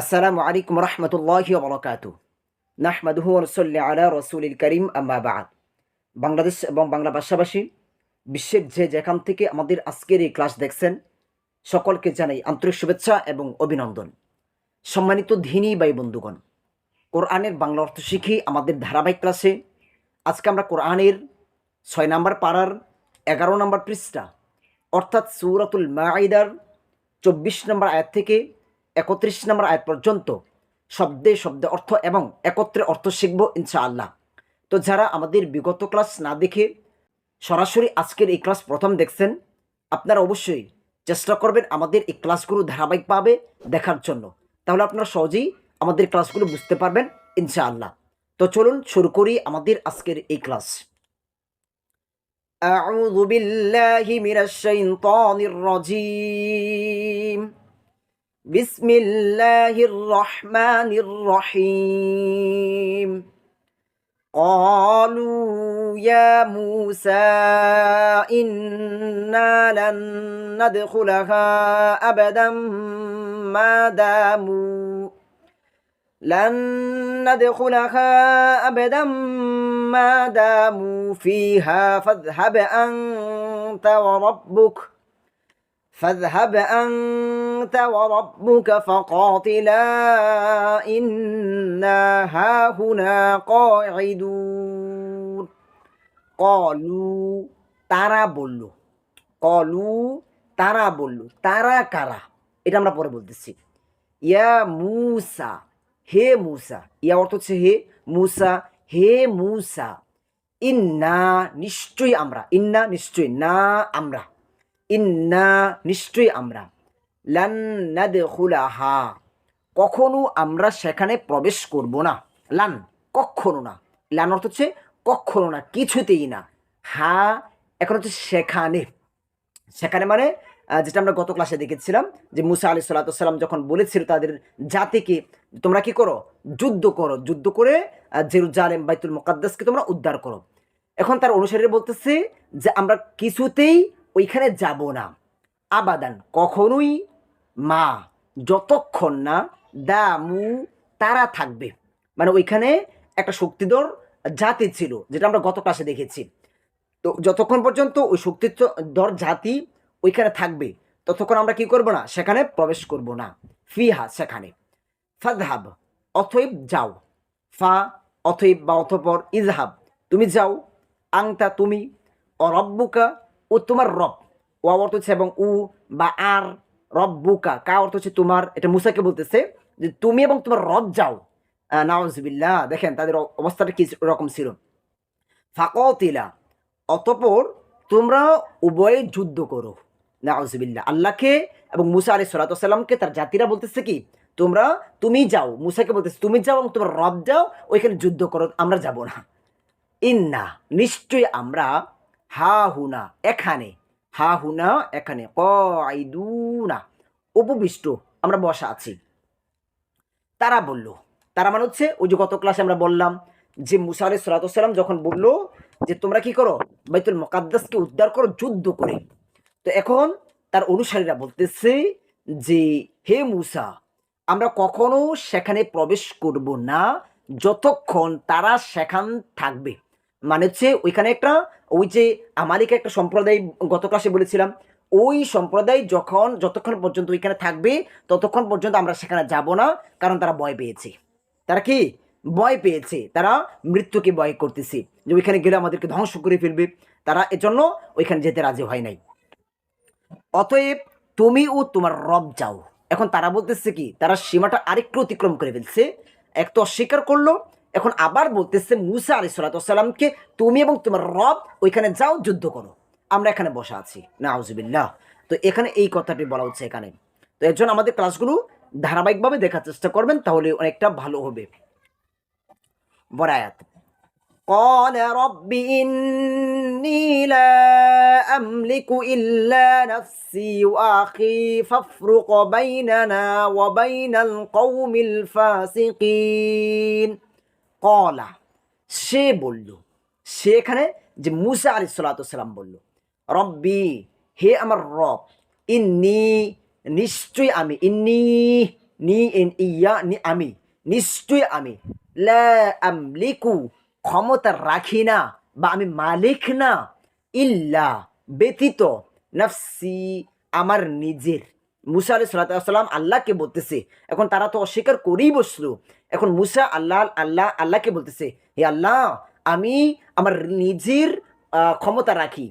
আসসালামু আলাইকুম রহমতুল্লাহি বরকাতু। নাহমাদুহু রসল্লি আলা রসুলিল করিম, আম্মা বাদ। বাংলাদেশ এবং বাংলা ভাষাভাষী, বিশ্বের যে যেখান থেকে আমাদের আজকের এই ক্লাস দেখছেন, সকলকে জানাই আন্তরিক শুভেচ্ছা এবং অভিনন্দন। সম্মানিত ধিনী বাই বন্ধুগণ, কোরআনের বাংলা অর্থ শিখি আমাদের ধারাবাহিক ক্লাসে। আজকে আমরা কোরআনের ছয় নম্বর পাড়ার এগারো নম্বর পৃষ্ঠা, অর্থাৎ সুরাতুল মাইদার চব্বিশ নম্বর আয়াত থেকে একত্রিশ নম্বর আয়াত পর্যন্ত শব্দে শব্দে অর্থ এবং একত্রে অর্থ শিখব ইনশাআল্লাহ তো যারা আমাদের বিগত ক্লাস না দেখে সরাসরি আজকের এই ক্লাস প্রথম দেখছেন আপনারা অবশ্যই চেষ্টা করবেন আমাদের এই ক্লাসগুলো ধারাবাহিকভাবে দেখার জন্য তাহলে আপনারা সহজেই আমাদের ক্লাসগুলো বুঝতে পারবেন ইনশাআল্লাহ তো চলুন শুরু করি আমাদের আজকের এই ক্লাস أعوذ بالله من الشيطان الرجيم بسم الله الرحمن الرحيم. قالوا يا موسى إنا لن ندخلها أبدا. ما داموا لن ندخلها أبدا. ما داموا فيها فاذهب أنت وربك فاذهب أنت وربك فقاتلا إنا هاهنا قاعدون قالوا তারা বলল কলু তারা বলল তারা কারা এটা আমরা পরে বলতেছি ইয়া মুসা হে মুসা ইয়া অর্থ হচ্ছে হে মুসা হে মুসা ইন্না নিশ্চয়ই আমরা ইন্না নিশ্চয়ই না আমরা ইন্না নিশ্চয়ই আমরা। লান্নাদখুলাহা কখনো আমরা সেখানে প্রবেশ করব না। লান, কখনো না। লান অর্থ হচ্ছে কখনো না, কিছুতেই না। হা, এখন হচ্ছে সেখানে। সেখানে মানে যেটা আমরা গত ক্লাসে দেখেছিলাম, যে মুসা আলি সাল্লাতাম যখন বলেছিল তাদের জাতিকে, তোমরা কি করো? যুদ্ধ করো। যুদ্ধ করে জেরুজালেম, বাইতুল মোকাদ্দাসকে তোমরা উদ্ধার করো। এখন তার অনুসারীরা বলতেছে যে আমরা কিছুতেই ওইখানে যাব না। আবাদান, কখনোই মা, যতক্ষণ না দামু তারা থাকবে। মানে ওইখানে একটা শক্তিধর জাতি ছিল, যেটা আমরা গত ক্লাসে দেখেছি। তো যতক্ষণ পর্যন্ত ওই শক্তিধর জাতি ওইখানে থাকবে, ততক্ষণ আমরা কি করব না? সেখানে প্রবেশ করব না। ফিহা, সেখানে। ফাদহাব অথৈব যাও। ফা অথৈব বা অথপর ইজহাব তুমি যাও। আংতা, তুমি। অরব্বুকা ও তোমার রব। ও অর্থ হচ্ছে এবং উ বা আর, রব বুকা। কা অর্থ হচ্ছে তোমার, এটা মুসাকে বলতেছে যে তুমি এবং তোমার রব যাও। নওয়াজবিল্লাহ দেখেন তাদের অবস্থাটা কি রকম ছিল? ফাকতিলা, অতপর তোমরা উভয়ে যুদ্ধ করো। নাউজবিল্লা আল্লাহকে এবং মুসা আলি সাল্লাতামকে তার জাতিরা বলতেছে কি, তোমরা তুমি যাও। মুসাকে বলতেছে, তুমি যাও এবং তোমার রব যাও, ওইখানে যুদ্ধ করো, আমরা যাব না। ইন্না, নিশ্চয়ই আমরা হা হুনা, এখানে। হা হুনা, এখানে। কয়দুনা উপবিষ্ট, আমরা বসা আছি। তারা বলল, তারা মানে হচ্ছে ওই যে গত ক্লাসে আমরা বললাম যে মুসা আলি সালাতাম যখন বলল যে তোমরা কি করো, বাইতুল মোকাদ্দাসকে উদ্ধার করো যুদ্ধ করে। তো এখন তার অনুসারীরা বলতেছে যে, হে মুসা, আমরা কখনো সেখানে প্রবেশ করব না যতক্ষণ তারা সেখান থাকবে। মানে হচ্ছে ওইখানে একটা ওই যে আমালিকা একটা সম্প্রদায়, গত ক্লাসে বলেছিলাম, ওই সম্প্রদায় যখন, যতক্ষণ পর্যন্ত ওইখানে থাকবে, ততক্ষণ পর্যন্ত আমরা সেখানে যাব না, কারণ তারা ভয় পেয়েছে। তারা কি? ভয় পেয়েছে। তারা মৃত্যুকে ভয় করতেছে। যে ওইখানে গেলে আমাদেরকে ধ্বংস করে ফেলবে। তারা এজন্য ওইখানে যেতে রাজি হয় নাই। অতএব তুমি ও তোমার রব যাও। এখন তারা বলতেছে কি? তারা সীমাটা আরেকটু অতিক্রম করে ফেলছে। এক তো অস্বীকার করল এখন আবার বলতেছে মুসা আলি সাল্লাতামকে তুমি এবং তোমার রব ওইখানে যাও যুদ্ধ করো আমরা এখানে বসা আছি না আউজবিল্লাহ তো এখানে এই কথাটি বলা হচ্ছে এখানে তো এর জন্য আমাদের ক্লাসগুলো ধারাবাহিকভাবে দেখার চেষ্টা করবেন তাহলে অনেকটা ভালো হবে বরায়াত قال رب إني لا أملك إلا نفسي وأخي فافرق بيننا وبين القوم الفاسقين কলা। সে বলল, সে এখানে যে মুসা আলি সাল্লাতাম বলল, রব্বি, হে আমার রব, ইন্নি নিশ্চয়ই আমি, ইন্নি নি ইন ইয়া নি আমি, নিশ্চয়ই আমি লিকু ক্ষমতা রাখি না বা আমি মালিক না, ইল্লা ব্যতীত নফসি আমার নিজের। মুসা আলি সাল্লাম আল্লাহকে বলতেছে। এখন তারা তো অস্বীকার করেই বসল। এখন মুসা আল্লাহ আল্লাহ, আল্লাহকে বলতেছে, হে আল্লাহ, আমি আমার নিজের ক্ষমতা রাখি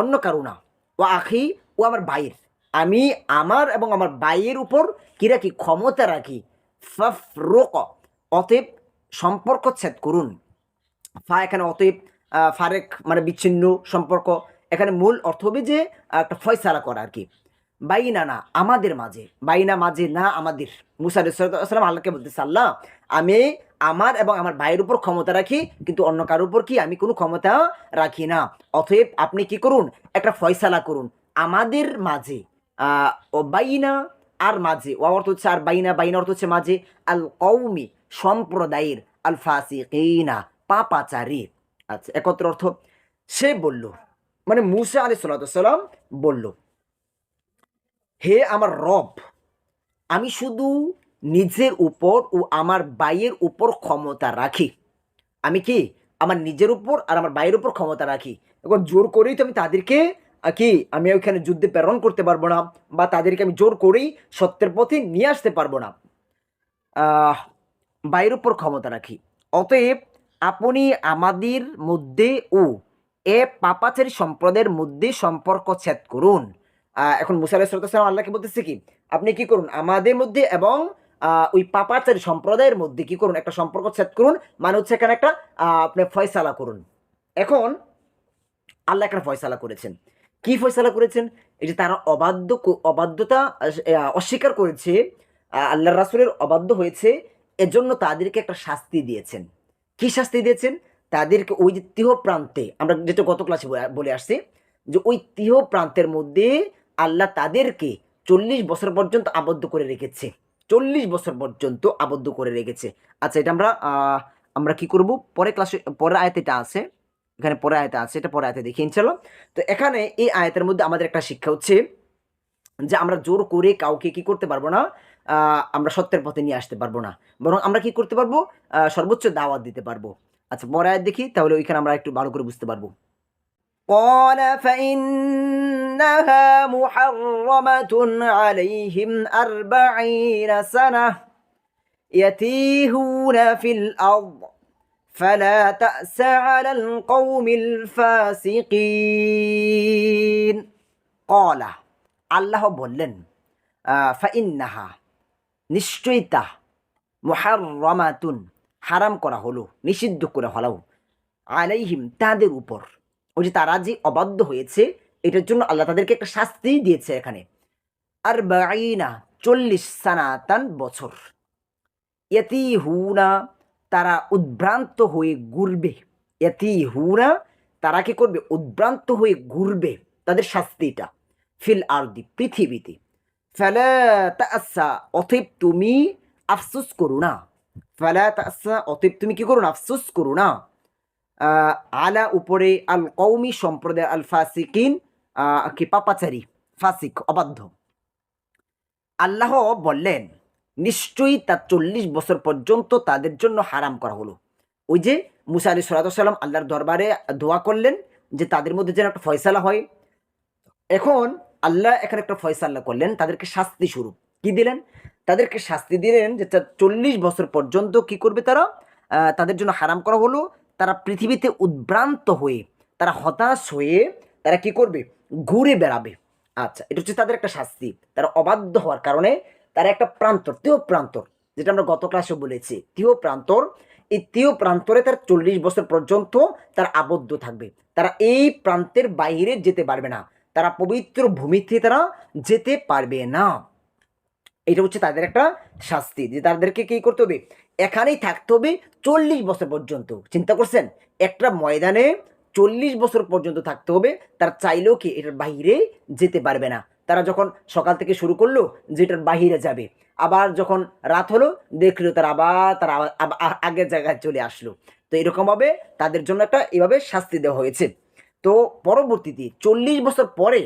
অন্য কারও না। ও আখি, ও আমার ভাইয়ের। আমি আমার এবং আমার ভাইয়ের উপর কি রাখি? ক্ষমতা রাখি। ফাফরুক, অতএব সম্পর্ক ছেদ করুন। ফা, এখানে অতএব ফারেক মানে বিচ্ছিন্ন সম্পর্ক। এখানে মূল অর্থ হবে যে একটা ফয়সালা করা আর কি। বাইনা না আমাদের মাঝে, বাইনা মাঝে না আমাদের। মুসা সাল্লাম আল্লাহকে বলতেছে, আল্লাহ, আমি আমার এবং আমার ভাইয়ের উপর ক্ষমতা রাখি, কিন্তু অন্য কারোর উপর কি আমি কোনো ক্ষমতা রাখি না। অতএব আপনি কি করুন, একটা ফয়সালা করুন। আমাদের মাঝে ও বাইনা আর মাঝে ও অর্থ হচ্ছে আর বাইনা বাইনা অর্থ হচ্ছে মাঝে, আল কৌমি সম্প্রদায়ের আল ফাসি ফাসিকিনা, পাপাচারী। আচ্ছা একত্র অর্থ সে বলল মানে মুসা আলি সাল্লাম বলল হে আমার রব আমি শুধু নিজের উপর ও আমার বাইয়ের উপর ক্ষমতা রাখি। আমি কি আমার নিজের উপর আর আমার বাইয়ের উপর ক্ষমতা রাখি? এখন জোর করেই তো আমি তাদেরকে কি আমি ওইখানে যুদ্ধে প্রেরণ করতে পারব না বা তাদেরকে আমি জোর করেই সত্যের পথে নিয়ে আসতে পারব না। আহ, বাইরের উপর ক্ষমতা রাখি। অতএব আপনি আমাদের মধ্যে ও এ পাপাচারী সম্প্রদায়ের মধ্যে সম্পর্ক ছেদ করুন। এখন মুসা আলাহিসাম আল্লাহকে বলতেছে কি? আপনি কি করুন? আমাদের মধ্যে এবং ওই পাপাচারী সম্প্রদায়ের মধ্যে কি করুন? একটা সম্পর্ক ছেদ করুন। মানে হচ্ছে এখানে একটা আপনি ফয়সালা করুন। এখন, আল্লাহ একটা ফয়সালা করেছেন। কি ফয়সালা করেছেন? এই যে তারা অবাধ্য অবাধ্যতা অস্বীকার করেছে আল্লাহ রাসুলের অবাধ্য হয়েছে, এজন্য তাদেরকে একটা শাস্তি দিয়েছেন। কি শাস্তি দিয়েছেন? তাদেরকে ওই যে তিহ প্রান্তে, আমরা যেটা গত ক্লাসে বলে আসছি, যে ওই তিহ প্রান্তের মধ্যে আল্লাহ তাদেরকে চল্লিশ বছর পর্যন্ত আবদ্ধ করে রেখেছে। চল্লিশ বছর পর্যন্ত আবদ্ধ করে রেখেছে। আচ্ছা এটা আমরা আমরা কি করব? পরে ক্লাসে পরের আয়তে এটা আছে। এখানে পরে আয়তে আছে, এটা পরে আয়তে দেখি ইনশাল্লাহ তো এখানে এই আয়তের মধ্যে আমাদের একটা শিক্ষা হচ্ছে যে আমরা জোর করে কাউকে কি করতে পারব না আমরা সত্যের পথে নিয়ে আসতে পারব না। বরং আমরা কি করতে পারব? সর্বোচ্চ দাওয়াত দিতে পারব। আচ্ছা পরে আয়াত দেখি, তাহলে ওইখানে আমরা একটু ভালো করে বুঝতে পারব। قال فإنها محرمة عليهم أربعين سنة يتيهون في الأرض فلا تأس على القوم الفاسقين قال আল্লাহ বললেন আহ, ফাইন্নাহা নিশ্চয়ই তা মুহাররামাতুন হারাম করা হলো নিষিদ্ধ করা হলো আলাইহিম তাদের উপর ওই যে তারা যে অবাধ্য হয়েছে, এটার জন্য আল্লাহ তাদেরকে একটা শাস্তি দিয়েছে এখানে। আর বাইনা চল্লিশ সানাতান বছর। এতি হুনা তারা উদ্ভ্রান্ত হয়ে ঘুরবে। এতি হুনা তারা কি করবে? উদ্ভ্রান্ত হয়ে ঘুরবে তাদের শাস্তিটা ফিল আরদি, পৃথিবীতে। ফেলা তাসা অতএব তুমি আফসোস করো না। ফেলা তাসা অতএব তুমি কি করো না? আফসোস করো না। আলা উপরে আল কৌমি সম্প্রদায় আল ফাসিকিন কি পাপাচারী, ফাসিক, অবাধ্য। আল্লাহ বললেন, নিশ্চয়ই তার চল্লিশ বছর পর্যন্ত তাদের জন্য হারাম করা হলো। ওই যে মুসা আলী সাল্লাম আল্লাহর দরবারে দোয়া করলেন যে তাদের মধ্যে যেন একটা ফয়সালা হয়। এখন আল্লাহ এখানে একটা ফয়সালা করলেন, তাদেরকে শাস্তি স্বরূপ। কি দিলেন? তাদেরকে শাস্তি দিলেন যে চল্লিশ বছর পর্যন্ত কি করবে তারা? তাদের জন্য হারাম করা হলো। তারা পৃথিবীতে উদ্ভ্রান্ত হয়ে, তারা হতাশ হয়ে তারা কি করবে? ঘুরে বেড়াবে। আচ্ছা এটা হচ্ছে তাদের একটা শাস্তি। তারা অবাধ্য হওয়ার কারণে তারা একটা প্রান্তর তিহ প্রান্তর, যেটা আমরা গত ক্লাসে বলেছি। তিহ প্রান্তর, এই তিহ প্রান্তরে তার চল্লিশ বছর পর্যন্ত তারা আবদ্ধ থাকবে। তারা এই প্রান্তের বাইরে যেতে পারবে না। তারা পবিত্র ভূমিতে তারা যেতে পারবে না। এটা হচ্ছে তাদের একটা শাস্তি। যে তাদেরকে কি করতে হবে? এখানেই থাকতে হবে চল্লিশ বছর পর্যন্ত। চিন্তা করছেন? একটা ময়দানে চল্লিশ বছর পর্যন্ত থাকতে হবে, তারা চাইলেও কি এটার বাইরে যেতে পারবে না। তারা যখন সকাল থেকে শুরু করল যে এটার বাহিরে যাবে। আবার যখন রাত হলো, দেখল তারা আবার, তারা আগের জায়গায় চলে আসলো। তো এরকমভাবে তাদের জন্য একটা এভাবে শাস্তি দেওয়া হয়েছে। তো পরবর্তীতে চল্লিশ বছর পরে,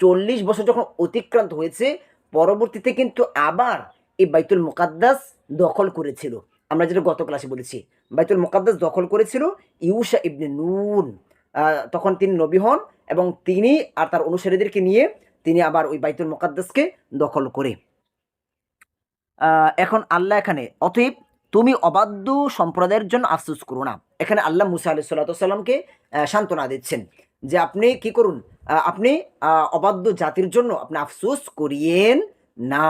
চল্লিশ বছর যখন অতিক্রান্ত হয়েছে, পরবর্তীতে কিন্তু আবার এই বাইতুল মুকাদ্দাস দখল করেছিল। আমরা যেটা গত ক্লাসে বলেছি, বাইতুল মোকাদ্দাস দখল করেছিল ইউসা ইবনে নুন। তখন তিনি নবী হন এবং তিনি আর তার অনুসারীদেরকে নিয়ে তিনি আবার ওই বাইতুল মোকাদ্দাসকে দখল করে। এখন আল্লাহ এখানে, অতএব তুমি অবাধ্য সম্প্রদায়ের জন্য আফসোস করো না। এখানে আল্লাহ মুসা আলি সাল্লাতামকে সান্ত্বনা দিচ্ছেন যে আপনি কি করুন আপনি অবাধ্য জাতির জন্য আপনি আফসোস করিয়েন না।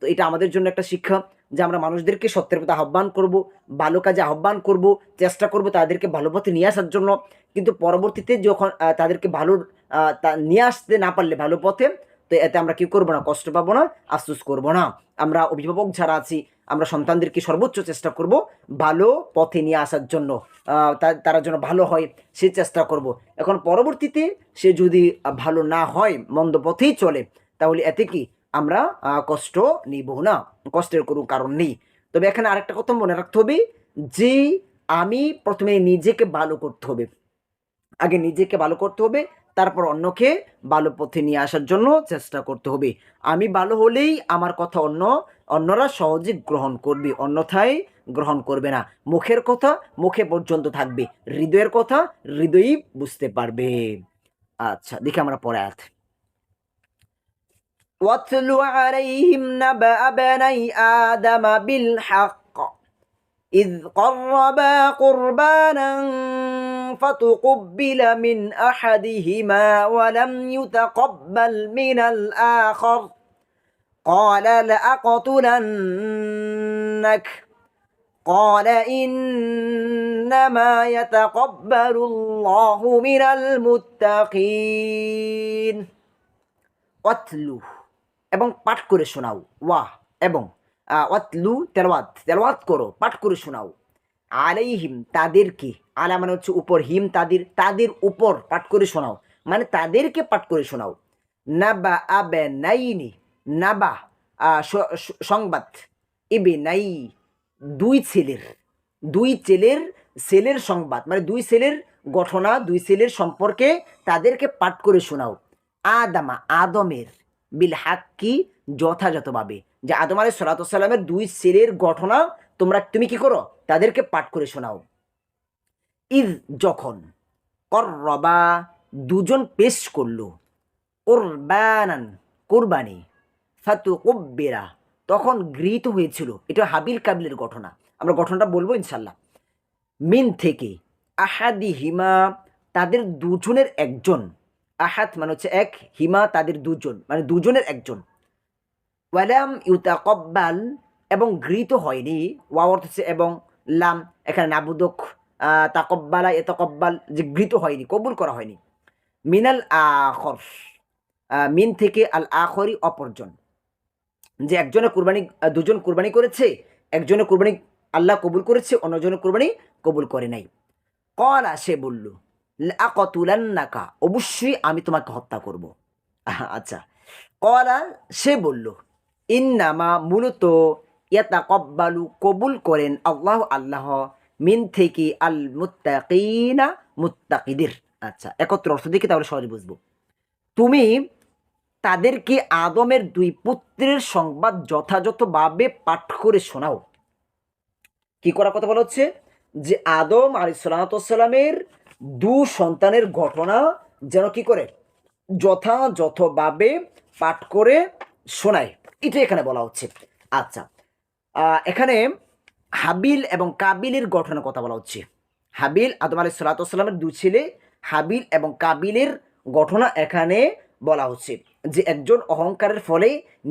তো এটা আমাদের জন্য একটা শিক্ষা। যে আমরা মানুষদেরকে সত্যের পথে আহ্বান করব, ভালো কাজে আহ্বান করব, চেষ্টা করব তাদেরকে ভালো পথে নিয়ে আসার জন্য। কিন্তু পরবর্তীতে যখন তাদেরকে ভালো তা- নিয়ে আসতে না পারলে ভালো পথে, তো এতে আমরা কি করব না? কষ্ট পাবো না, আফসোস করব না। আমরা অভিভাবক যারা আছি, আমরা সন্তানদেরকে সর্বোচ্চ চেষ্টা করব ভালো পথে নিয়ে আসার জন্য। তারা যেন ভালো হয়, সে চেষ্টা করব। এখন পরবর্তীতে সে যদি ভালো না হয়, মন্দ পথেই চলে, তাহলে এতে কি? আমরা কষ্ট নিব না, কষ্টের কোনো কারণ নেই। তবে এখানে আরেকটা কথা মনে রাখতে হবে যে, আমি প্রথমে নিজেকে ভালো করতে হবে। আগে নিজেকে ভালো করতে হবে, তারপর অন্যকে ভালো পথে নিয়ে আসার জন্য চেষ্টা করতে হবে। আমি ভালো হলেই আমার কথা অন্য, অন্যরা সহজে গ্রহণ করবে, অন্যথায় গ্রহণ করবে না। মুখের কথা মুখে পর্যন্ত থাকবে, হৃদয়ের কথা হৃদয়ই বুঝতে পারবে। আচ্ছা দেখি আমরা পরে আয়াত واتل عليهم نبأ بني آدم بالحق. إذ قربا قربانا فتقبل من أحدهما ولم يتقبل من الآخر. قال لأقتلنك. قال إنما يتقبل الله من المتقين. قتله. এবং পাঠ করে শোনাও। ওয়াহ, এবং অতলু তেলওয়াত তেলওয়াত করো, পাঠ করে শোনাও। আলাইহিম, তাদেরকে, আলা মানে হচ্ছে উপর, হিম তাদের তাদের উপর পাঠ করে শোনাও। মানে তাদেরকে পাঠ করে শোনাও। নাবা আবে নাইনি, নাবা সংবাদ। ইবে নাই, দুই ছেলের দুই ছেলের ছেলের সংবাদ। মানে দুই ছেলের ঘটনা দুই ছেলের সম্পর্কে তাদেরকে পাঠ করে শোনাও। আদামা, আদমের বিল হাক্কি যথাযথভাবে। যে আদম আলাই সালাতামের দুই ছেলের ঘটনা, তোমরা তুমি কি করো? তাদেরকে পাঠ করে শোনাও। ইদ যখন করবা দুজন পেশ করল, কোরবানান, কোরবানি ফাতু কব্বেরা তখন গৃহীত হয়েছিল। এটা হাবিল কাবিলের ঘটনা। আমরা ঘটনাটা বলব ইনশাল্লাহ মিন থেকে আহাদি হিমা তাদের দুজনের একজন আহাত মানে হচ্ছে এক, হিমা তাদের দুজন মানে দুজনের একজন। ওয়ালাম ইউতাকব্বাল, এবং গৃহীত হয়নি। ওয়া অর্থ হচ্ছে এবং, লাম, এখানে নাবুদক তাকব্বালা এ তাকব্বাল যে গৃহীত হয়নি, কবুল করা হয়নি। মিনাল আখর মিন থেকে আল আখরি অপরজন। যে একজনে কুরবানি দুজন কুরবানি করেছে একজনে কুরবানি আল্লাহ কবুল করেছে অন্যজনে কুরবানি কবুল করে নাই। কলা, সে বলল লাকাতুলান্নাকা অবশ্যই আমি তোমাকে হত্যা করব। আচ্ছা। কলা, সে বলল, ইন্নামা মূলত ইয়াতা কব্বালু কবুল করেন আল্লাহ আল্লাহ মিন থেকে আল মুত্তাকিনা মুত্তাকিদের। আচ্ছা একত্র অর্থ দেখে তাহলে সহজে বুঝব? তুমি তাদেরকে আদমের দুই পুত্রের সংবাদ যথাযথভাবে পাঠ করে শোনাও। কি করার কথা বলা হচ্ছে? যে আদম আলী সালামের দু সন্তানের ঘটনা যেন কি করে যথাযথভাবে পাঠ করে শোনায়। এটা এখানে বলা হচ্ছে। আচ্ছা এখানে হাবিল এবং কাবিলের ঘটনার কথা বলা হচ্ছে। হাবিল আদম আলী সালাতামের দু ছেলে, হাবিল এবং কাবিলের ঘটনা এখানে বলা হচ্ছে যে একজন অহংকারের ফলে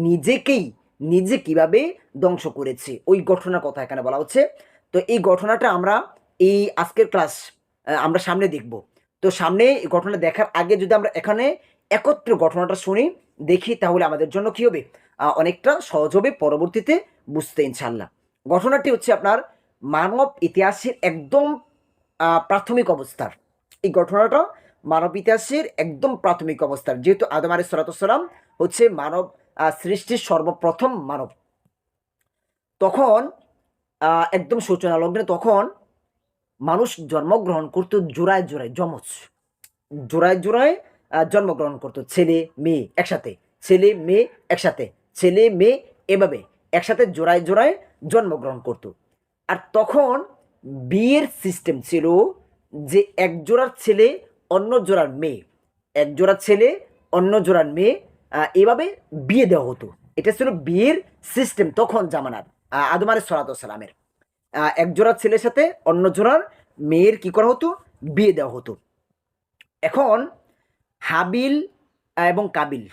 নিজেকেই, নিজে কীভাবে ধ্বংস করেছে। ওই ঘটনার কথা এখানে বলা হচ্ছে। তো এই ঘটনাটা আমরা এই আজকের ক্লাস আমরা সামনে দেখব। তো সামনে ঘটনা দেখার আগে যদি আমরা এখানে একত্র ঘটনাটা শুনি, দেখি তাহলে আমাদের জন্য কি হবে? অনেকটা সহজ হবে, পরবর্তীতে বুঝতে ইনশাল্লাহ ঘটনাটি হচ্ছে আপনার মানব ইতিহাসের একদম প্রাথমিক অবস্থার। এই ঘটনাটা মানব ইতিহাসের একদম প্রাথমিক অবস্থার। যেহেতু আদম আলী সালাতাম হচ্ছে মানব সৃষ্টির সর্বপ্রথম মানব। তখন একদম সূচনা লগ্নে তখন মানুষ জন্মগ্রহণ করতো জোড়ায় জোড়ায় যমজ। জোড়ায় জোড়ায় জন্মগ্রহণ করতো। ছেলে মেয়ে একসাথে। ছেলে মেয়ে একসাথে। ছেলে মেয়ে এভাবে একসাথে জোড়ায় জোড়ায় জন্মগ্রহণ করতো। আর তখন বিয়ের সিস্টেম ছিল যে এক জোড়ার ছেলে অন্য জোড়ার মেয়ে। এক জোড়ার ছেলে অন্য জোড়ার মেয়ে এভাবে বিয়ে দেওয়া হতো। এটা ছিল বিয়ের সিস্টেম তখন জামানার আহ, আদম আলী সালাতামের এক জোড়ার ছেলের সাথে অন্য জোড়ার মেয়ের কি করা হতো? বিয়ে দেওয়া হতো। এখন হাবিল এবং কাবিল।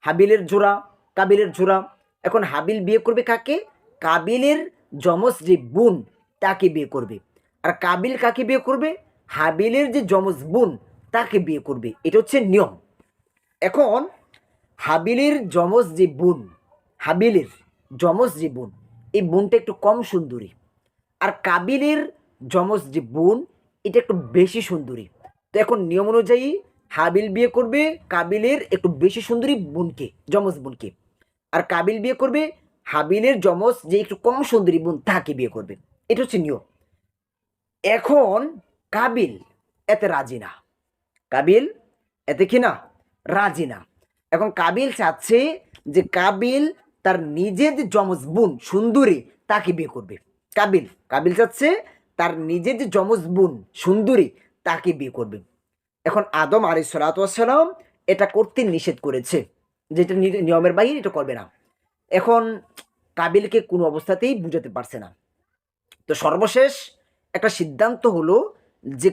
হাবিলের জোড়া, কাবিলের জোড়া। এখন হাবিল বিয়ে করবে কাকে? কাবিলের যমজ যে বোন, তাকে বিয়ে করবে। আর কাবিল কাকে বিয়ে করবে? হাবিলের যে যমজ বোন, তাকে বিয়ে করবে। এটা হচ্ছে নিয়ম। এখন হাবিলের যমজ যে বোন, হাবিলের যমজ যে বোন, এই বোনটা একটু কম সুন্দরী। আর কাবিলের যমজ যে বোন, এটা একটু বেশি সুন্দরী। তো এখন নিয়ম অনুযায়ী হাবিল বিয়ে করবে কাবিলের একটু বেশি সুন্দরী বোনকে, যমজ বোনকে। আর কাবিল বিয়ে করবে হাবিলের যমজ যে একটু কম সুন্দরী বোন, তাকে বিয়ে করবে। এটা হচ্ছে নিয়ম। এখন কাবিল এতে রাজি না। কাবিল এতে কি না? রাজি না। এখন কাবিল চাচ্ছে যে কাবিল তার নিজের যমজ বোন, সুন্দরী, তাকে বিয়ে করবে। কাবিল। কাবিল চাচ্ছে তার নিজের যে যমজ বোন সুন্দরী, তাকে বিয়ে করবে। এখন আদম আলী সালাতাম এটা করতে নিষেধ করেছে যেটা নিয়মের বাইরে এটা করবে না। এখন কাবিলকে কোনো অবস্থাতেই বুঝাতে পারছে না। তো সর্বশেষ একটা সিদ্ধান্ত হলো যে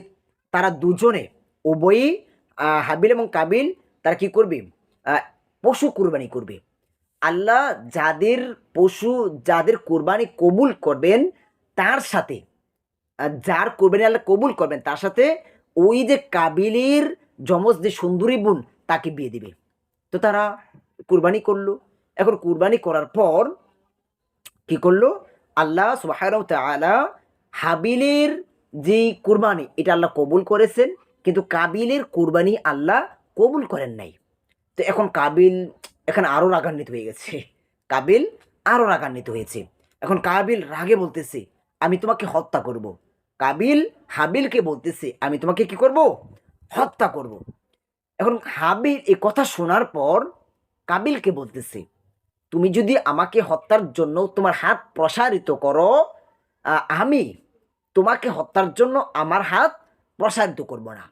তারা দুজনে, উভয়ই হাবিল এবং কাবিল, তারা কি করবে? পশু কুরবানি করবে। আল্লাহ যাদের পশু, যাদের কোরবানি কবুল করবেন, তার সাথে যার কোরবানি আল্লাহ কবুল করবেন, তার সাথে ওই যে কাবিলের যমজ যে সুন্দরী বোন, তাকে বিয়ে দিবে। তো তারা কুরবানি করল। এখন কুরবানি করার পর কি করল? আল্লাহ সুবাহানাহু তাআলা হাবিলের যে কুরবানি, এটা আল্লাহ কবুল করেছেন, কিন্তু কাবিলের কুরবানি আল্লাহ কবুল করেন নাই। তো এখন কাবিল এখানে আরও রাগান্বিত হয়ে গেছে কাবিল আরও রাগান্বিত হয়েছে এখন কাবিল রাগে বলতেছে, আমি তোমাকে হত্যা করব। কাবিল হাবিলকে বলতেছে, আমি তোমাকে কি করব হত্যা করব। এখন হাবিল এই কথা শোনার পর কাবিলকে বলতেছে, তুমি যদি আমাকে হত্যার জন্য তোমার হাত প্রসারিত করো আমি তোমাকে হত্যার জন্য আমার হাত প্রসারিত করব না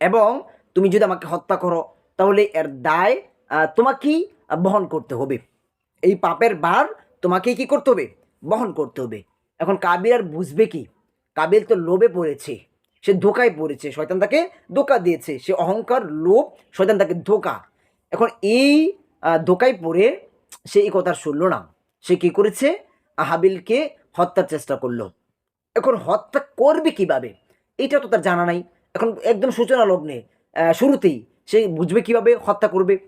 এবং তুমি যদি আমাকে হত্যা করো তাহলে এর দায় তোমাকেই বহন করতে হবে। এই পাপের ভার তোমাকেই কি করতে হবে? বহন করতে হবে। এখন কাবিল আর বুঝবে কি? কাবিল তো লোভে পড়েছে। সে ধোকায় পড়েছে। শয়তান তাকে ধোকা দিয়েছে। সে অহংকার, লোভ, শয়তান তাকে ধোকা। এখন এই ধোকায় পড়ে সে এই কথা শুনলো না। সে কি করেছে? হাবিলকে হত্যার চেষ্টা করল। এখন হত্যা করবে কীভাবে? এটা তো তার জানা নাই। এখন একদম সূচনা লগ্নে শুরুতেই সে বুঝবে কীভাবে হত্যা করবে?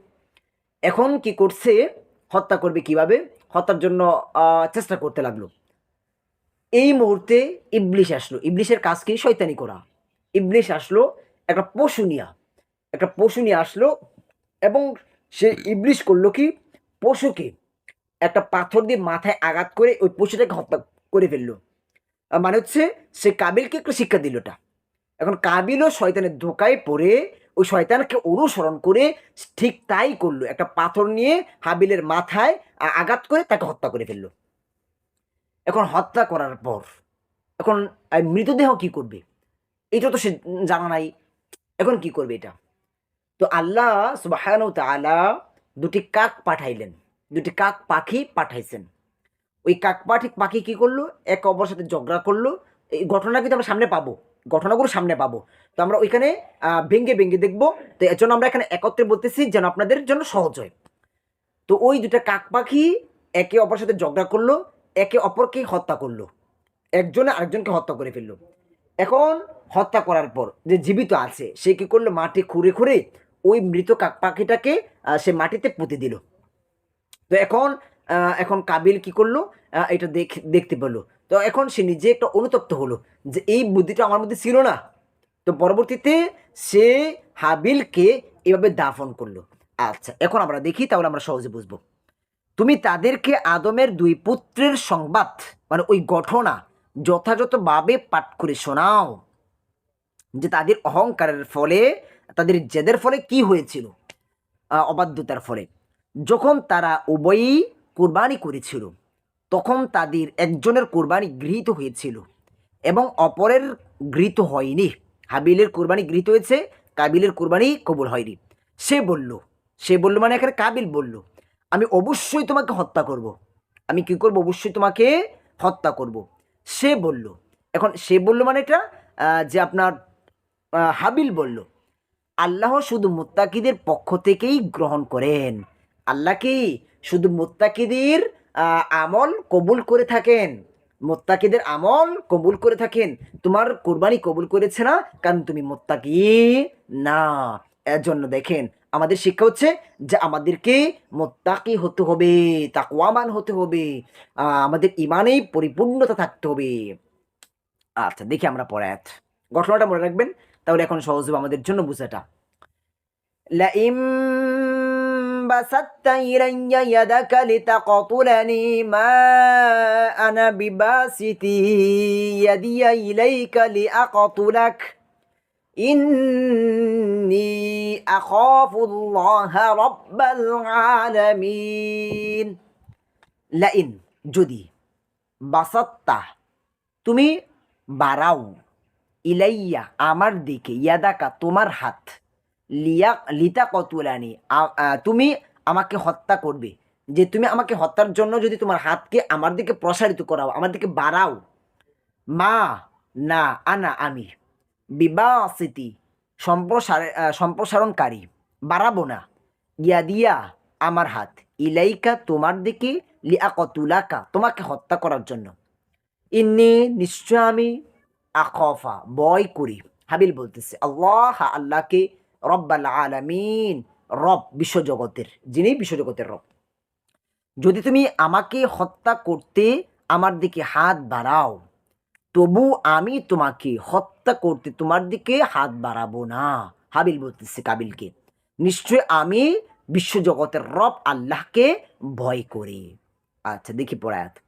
এখন কি করছে? হত্যা করবে কীভাবে? হত্যার জন্য চেষ্টা করতে লাগল। এই মুহূর্তে ইবলিশ আসলো। ইবলিশের কাজ কি? শয়তানি করা। ইবলিশ আসলো, একটা পশু নিয়া। একটা পশু নিয়ে আসলো এবং সে ইবলিশ করল কি? পশুকে একটা পাথর দিয়ে মাথায় আঘাত করে ওই পশুটাকে হত্যা করে ফেলল। মানে হচ্ছে, সে কাবিলকে একটু শিক্ষা দিল এখন কাবিলও শয়তানের ধোকায় পড়ে ওই শয়তানকে অনুসরণ করে ঠিক তাই করল। একটা পাথর নিয়ে হাবিলের মাথায় আঘাত করে তাকে হত্যা করে ফেলল। এখন হত্যা করার পর, এখন মৃতদেহ কি করবে? এটা তো সে জানা নাই। এখন কি করবে এটা? তো আল্লাহ সুবাহান তাআলা দুটি কাক পাঠাইলেন। দুটি কাক পাখি পাঠাইছেন। ওই কাক পাখি পাখি কি করল? এক অপরের সাথে ঝগড়া করল। এই ঘটনা কিন্তু আমরা সামনে পাবো। ঘটনাগুলো সামনে পাবো। তো আমরা ওইখানে ভেঙ্গে ভেঙ্গে দেখব। তো এর জন্য আমরা এখানে একত্রে বলতেছি যেন আপনাদের জন্য সহজ হয়। তো ওই দুটা কাক পাখি একে অপরের সাথে ঝগড়া করল, একে অপরকে হত্যা করল। একজনে আরেকজনকে হত্যা করে ফেলল। এখন হত্যা করার পর যে জীবিত আছে, সে কি করল? মাটি খুঁড়ে খুঁড়ে ওই মৃত কাক পাখিটাকে সে মাটিতে পুঁতে দিল। তো এখন এখন কাবিল কি করল? এটা দেখ, দেখতে পেল। তো এখন সে নিজে একটা অনুতপ্ত হলো যে এই বুদ্ধিটা আমার মধ্যে ছিল না। তো পরবর্তীতে সে হাবিলকে এভাবে দাফন করল। আচ্ছা এখন আমরা দেখি, তাহলে আমরা সহজে বুঝব। তুমি তাদেরকে আদমের দুই পুত্রের সংবাদ মানে ওই ঘটনা যথাযথভাবে পাঠ করে শোনাও যে তাদের অহংকারের ফলে, তাদের জেদের ফলে কি হয়েছিল অবাধ্যতার ফলে। যখন তারা উভয়ই কোরবানি করেছিল তখন তাদের একজনের কোরবানি গৃহীত হয়েছিল এবং অপরের গৃহীত হয়নি হাবিলের কোরবানি গৃহীত হয়েছে, কাবিলের কোরবানি কবুল হয়নি সে বলল সে বলল মানে এখানে কাবিল বলল, আমি অবশ্যই তোমাকে হত্যা করব। আমি কি করব অবশ্যই তোমাকে হত্যা করব। সে বলল, এখন সে বলল মানে এটা যে আপনার হাবিল বলল, আল্লাহ শুধু মোত্তাকিদের পক্ষ থেকেই গ্রহণ করেন আল্লাহ কি শুধু মোত্তাকিদের আমল কবুল করে থাকেন। মোত্তাকিদের আমল কবুল করে থাকেন। তোমার কোরবানি কবুল করেছে না? কারণ তুমি মোত্তাকি না। এর জন্য দেখেন, আমাদের শিক্ষা হচ্ছে যে আমাদেরকে মোত্তাকি হতে হবে তাকুয়ামান হতে হবে আমাদের ইমানে পরিপূর্ণতা থাকতে হবে। আচ্ছা দেখি আমরা পরে ঘটনাটা মনে রাখবেন, তাহলে এখন সহজ হবে আমাদের জন্য বুঝাটা। লাইম بسطت إلي يدك لتقتلني ما أنا بباسط يدي إليك لأقتلك إني أخاف الله رب العالمين لئن যদি বাসাত্তা তুমি বাড়াও ইলাইয়া আমার দিকে ইয়াদাকা তোমার হাত লিয়া, লিতা কতুলানি? তুমি আমাকে হত্যা করবে। যে তুমি আমাকে হত্যার জন্য যদি তোমার হাতকে আমার দিকে প্রসারিত করাও, আমার দিকে বাড়াও। মা, না, আনা আমি বিবাসিতি, সম্প্রসার সম্প্রসারণকারী, বাড়াবো না। ইয়া দিয়া আমার হাত। ইলাইকা তোমার দিকে, লিয়া কতুলাকা, তোমাকে হত্যা করার জন্য। ইন্নি নিশ্চয় আমি আখফা বয় করি। হাবিল বলতেছে, আল্লাহ আল্লাহকে রব্বাল আলামিন, রব বিশ্বজগতের, যিনি বিশ্বজগতের রব। যদি তুমি আমাকে হত্যা করতে আমার দিকে হাত বাড়াও, তবু আমি তোমাকে হত্যা করতে তোমার দিকে হাত বাড়াবো না, হাবিল বলতেছে কাবিলকে। নিশ্চয় আমি বিশ্বজগতের রব আল্লাহকে ভয় করি। আচ্ছা দেখি পড়ায়াত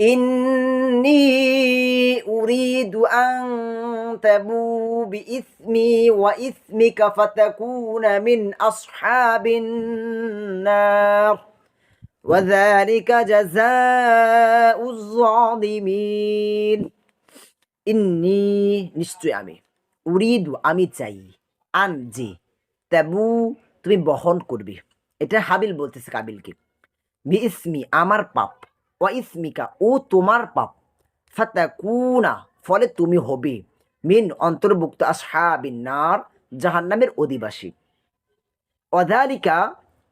إني أريد أن تبوا بإثمي وإثمك فتكون من أصحاب النار وذلك جزاء الظالمين إني নিশ্চয় আমি উরিদু আমি চাই আন যে তাবু তুমি বহন করবে এটা হাবিল বলতেছে কাবিলকে বি ইসমি আমার পাপ ওয়া ইসমিকা, ও তোমার পাপ ফাতা কুনা ফলে তুমি হবে মিন অন্তর্ভুক্ত আসহাবিন নার, জাহান্নামের অধিবাসী। অধারিকা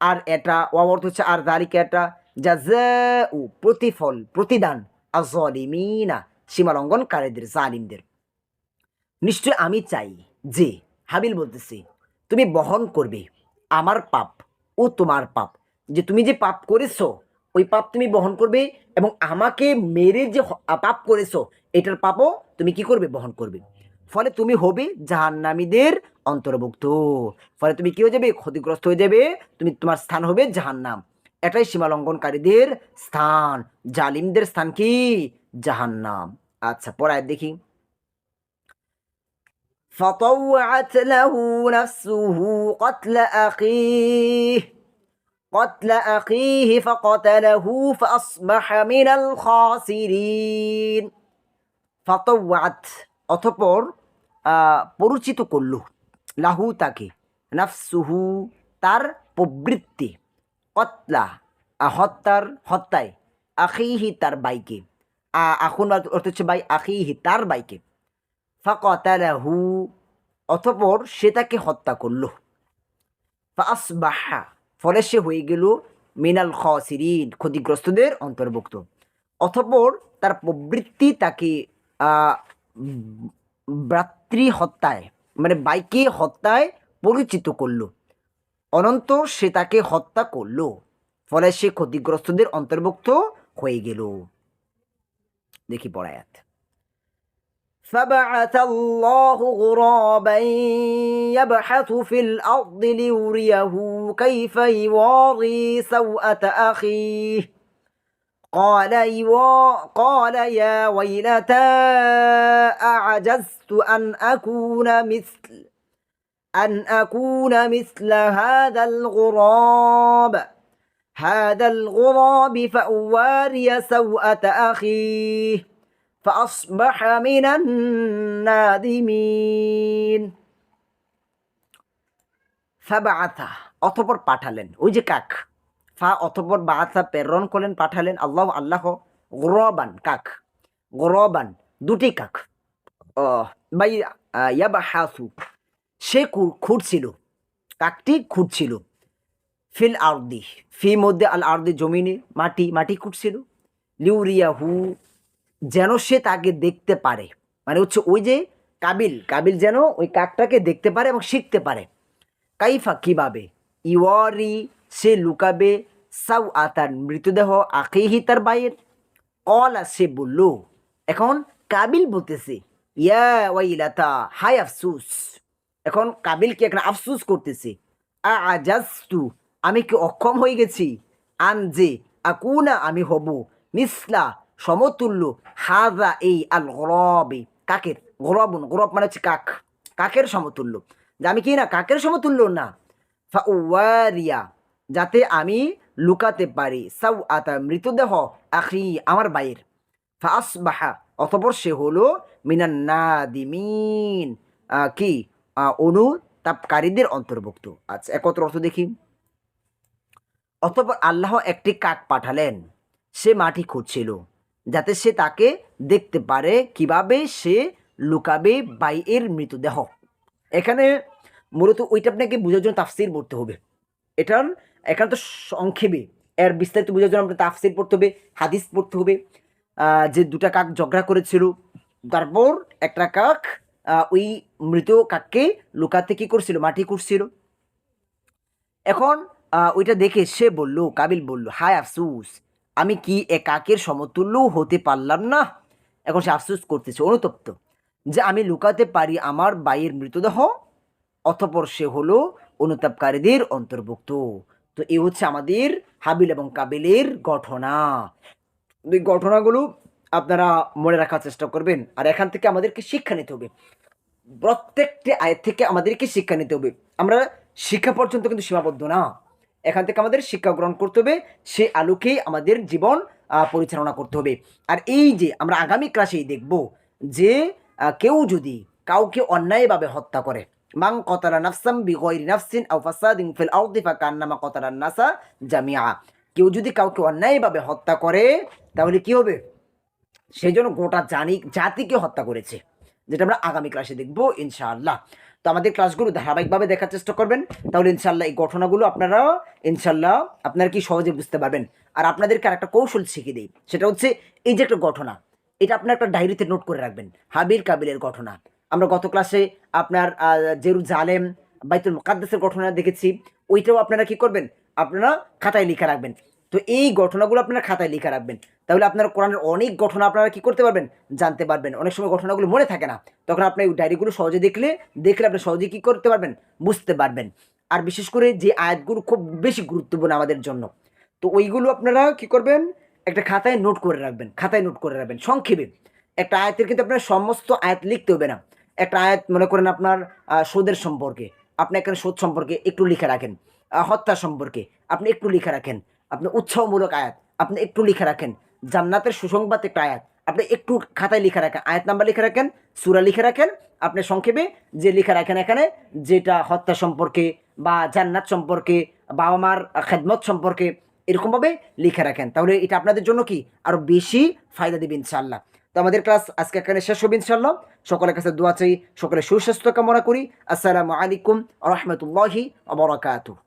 আর এটা অর্থ হচ্ছে আর দারিকা এটা জাজাউ প্রতিফল, প্রতিদান আর আজলিমিনা সীমালঙ্ঘনকারীদের, জালিমদের। নিশ্চয় আমি চাই যে, হাবিল বলতেছে, তুমি বহন করবে আমার পাপ ও তোমার পাপ। যে তুমি যে পাপ করেছ ওই পাপ তুমি বহন করবে এবং আমাকে মেরে যে হ- পাপ করেছো এটার পাপও তুমি কি করবে বহন করবে ফলে তুমি হবে জাহান্নামীদের অন্তর্ভুক্ত ফলে তুমি কি হয়ে যাবে ক্ষতিগ্রস্ত হয়ে যাবে তুমি তোমার স্থান হবে জাহান্নাম এটাই সীমালঙ্ঘনকারীদের স্থান জালিমদের স্থান কি জাহান্নাম আচ্ছা পড়ায় দেখি فطوعت له نفسه قتل أخيه قتل أخيه فقتله فأصبح من الخاسرين فطوعت অতপর আহ, পরিচিত করল লাহু তাকে নাফসুহু তার প্রবৃত্তি কতলা আহ, হত্যার হত্যায় আখিহি তার বাইকে আখুন অর্থ হচ্ছে বাই আখিহি তার বাইকে ফাকতালাহু অতপর সে তাকে হত্যা করল ফাসবাহা ফলে সে হয়ে গেল মিনাল খসিরিন, ক্ষতিগ্রস্তদের অন্তর্ভুক্ত। অথপর তার প্রবৃত্তি তাকে ভ্রাতৃ হত্যায় মানে বাইকে হত্যায় পরিচিত করল। অনন্ত সে তাকে হত্যা করল, ফলে সে ক্ষতিগ্রস্তদের অন্তর্ভুক্ত হয়ে গেল। দেখি পড়ায়াত। فبعث الله غرابا يبحث في الأرض ليريه كيف يواري سوءة أخيه. قال قال يا ويلتى أعجزت أن أكون مثل أن أكون مثل هذا الغراب. هذا الغراب فأواري سوءة أخيه. فأصبح من النادمين ফাবাআথা অতপর পাঠালেন ওই যে কাক ফা অতপর বাআথা প্রেরণ করলেন পাঠালেন আল্লাহ আল্লাহ গরবান কাক গরবান দুটি কাক আহ, বাই আহ, ইয়াবাহাসু সে কু- খুঁড়ছিল কাকটি খুঁড়ছিল ফিল আর্দি ফি মধ্যে আল আর্দি জমিনে মাটি মাটি খুঁড়ছিল লিউরিয়াহু যেন সে তাকে দেখতে পারে। মানে হচ্ছে ওই যে কাবিল কাবিল যেন ওই কাকটাকে দেখতে পারে এবং শিখতে পারে। কাইফা কীভাবে? ইওয়ারি, সে লুকাবে, সাউ আতার মৃতদেহ আকেহি তার বাইয়ের। কলা সে বলল, এখন কাবিল বলতেছে, ইয়া ওয়াই ওয়াইলাতা হাই আফসুস। এখন কাবিল কি এখন আফসুস করতেছে, আ আজাস্তু আমি কি অক্ষম হয়ে গেছি? আন যে, আকুনা আমি হব, মিসলা সমতুল্য হাজা এই আল গরবে কাকের? গরবন গরব মানে হচ্ছে কাক। কাকের সমতুল্য। যে আমি কি না কাকের সমতুল্য না। ফাওয়ারিয়া যাতে আমি লুকাতে পারি। সাউ আতা মৃতদেহ আখি আমার বাইর ফাসবাহা অতপর সে হলো মিনান নাদিমিন। আহ, কি? আহ, অনুতাপকারীদের অন্তর্ভুক্ত। আচ্ছা একত্র অর্থ দেখি? অতপর আল্লাহ একটি কাক পাঠালেন। সে মাটি খুঁজছিল। যাতে সে তাকে দেখতে পারে কীভাবে সে লুকাবে বাইয়ের মৃতদেহ। এখানে মূলত ওইটা আপনাকে বোঝার জন্য তাফসির পড়তে হবে। এটার এখানে তো সংক্ষেপে এর বিস্তারিত বোঝার জন্য আপনার তাফসির পড়তে হবে, হাদিস পড়তে হবে যে দুটা কাক ঝগড়া করেছিল। তারপর একটা কাক ওই মৃত কাককে লুকাতে কী করছিল? মাটি করছিল এখন ওইটা দেখে সে বলল, কাবিল বলল, হায় আফসুস আমি কি এ কাকের সমতুল্য হতে পারলাম না? এখন সে আফসুস করতেছে, অনুতপ্ত। যে আমি লুকাতে পারি আমার বাইয়ের মৃতদেহ? অতপর সে হলো অনুতাপকারীদের অন্তর্ভুক্ত। তো এই হচ্ছে আমাদের হাবিল এবং কাবিলের ঘটনা। এই ঘটনাগুলো আপনারা মনে রাখার চেষ্টা করবেন। আর এখান থেকে আমাদেরকে শিক্ষা নিতে হবে। প্রত্যেকটি আয়ের থেকে আমাদেরকে শিক্ষা নিতে হবে। আমরা শিক্ষা পর্যন্ত কিন্তু সীমাবদ্ধ না। এখান থেকে আমাদের শিক্ষা গ্রহণ করতে হবে। সে আলোকেই আমাদের জীবন পরিচালনা করতে হবে। আর এই যে আমরা আগামী ক্লাসেই দেখব যে কেউ যদি কাউকে অন্যায়ভাবে হত্যা করে মাং কতারা নাফসাম বিগয়রি নাফসিন আও ফাসাদিন ফিল আরদি ফাকান্নামা কতারা নাসা জামিয়া কেউ যদি কাউকে অন্যায়ভাবে হত্যা করে, তাহলে কি হবে? সেই জন্য গোটা জানি, জাতিকে হত্যা করেছে, যেটা আমরা আগামী ক্লাসে দেখব ইনশাআল্লাহ। তো আমাদের ক্লাসগুলো ধারাবাহিকভাবে দেখার চেষ্টা করবেন তাহলে ইনশাল্লাহ এই ঘটনাগুলো আপনারা ইনশাল্লাহ আপনারা কি সহজে বুঝতে পারবেন। আর আপনাদেরকে আর একটা কৌশল শিখিয়ে দিই সেটা হচ্ছে এই যে একটা ঘটনা এটা আপনার একটা ডায়েরিতে নোট করে রাখবেন হাবির কাবিলের ঘটনা। আমরা গত ক্লাসে আপনার আহ, জেরুজালেম বাইতুল মুকাদ্দাসের ঘটনা দেখেছি ওইটাও আপনারা কি করবেন? আপনারা খাতায় লিখে রাখবেন। তো এই ঘটনাগুলো আপনারা খাতায় লিখে রাখবেন। তাহলে আপনারা কোরআনের অনেক ঘটনা আপনারা কি করতে পারবেন? জানতে পারবেন। অনেক সময় ঘটনাগুলো মনে থাকে না। তখন আপনি ওই ডায়েরিগুলো সহজে দেখলে দেখলে আপনি সহজে কী করতে পারবেন? বুঝতে পারবেন। আর বিশেষ করে যে আয়াতগুলো খুব বেশি গুরুত্বপূর্ণ আমাদের জন্য। তো ওইগুলো আপনারা কি করবেন? একটা খাতায় নোট করে রাখবেন। খাতায় নোট করে রাখবেন। সংক্ষেপে। একটা আয়াতের কিন্তু আপনার সমস্ত আয়াত লিখতে হবে না। একটা আয়াত মনে করেন আপনার সুদের সম্পর্কে। আপনি এখানে সুদ সম্পর্কে একটু লিখে রাখেন। হত্যা সম্পর্কে। আপনি একটু লিখে রাখেন। আপনি উৎসাহমূলক আয়াত, আপনি একটু লিখে রাখেন। জান্নাতের সুসংবাদ একটা আয়াত। আপনি একটু খাতায় লিখে রাখেন। আয়াত নাম্বার লিখে রাখেন, সুরা লিখে রাখেন। আপনি সংক্ষেপে যে লিখে রাখেন এখানে, যেটা হত্যা সম্পর্কে বা জান্নাত সম্পর্কে, বাবা মার খেদমত সম্পর্কে এরকমভাবে লিখে রাখেন। তাহলে এটা আপনাদের জন্য কি? আরও বেশি ফায়দা দেবে ইনশাল্লাহ তো আমাদের ক্লাস আজকে এখানে শেষ হবে ইনশাল্লাহ সকলের কাছে দোয়া চাই, সকলের সুস্বাস্থ্য কামনা করি। আসসালামু আলাইকুম রহমতুল্লাহি আবরাকাতুহ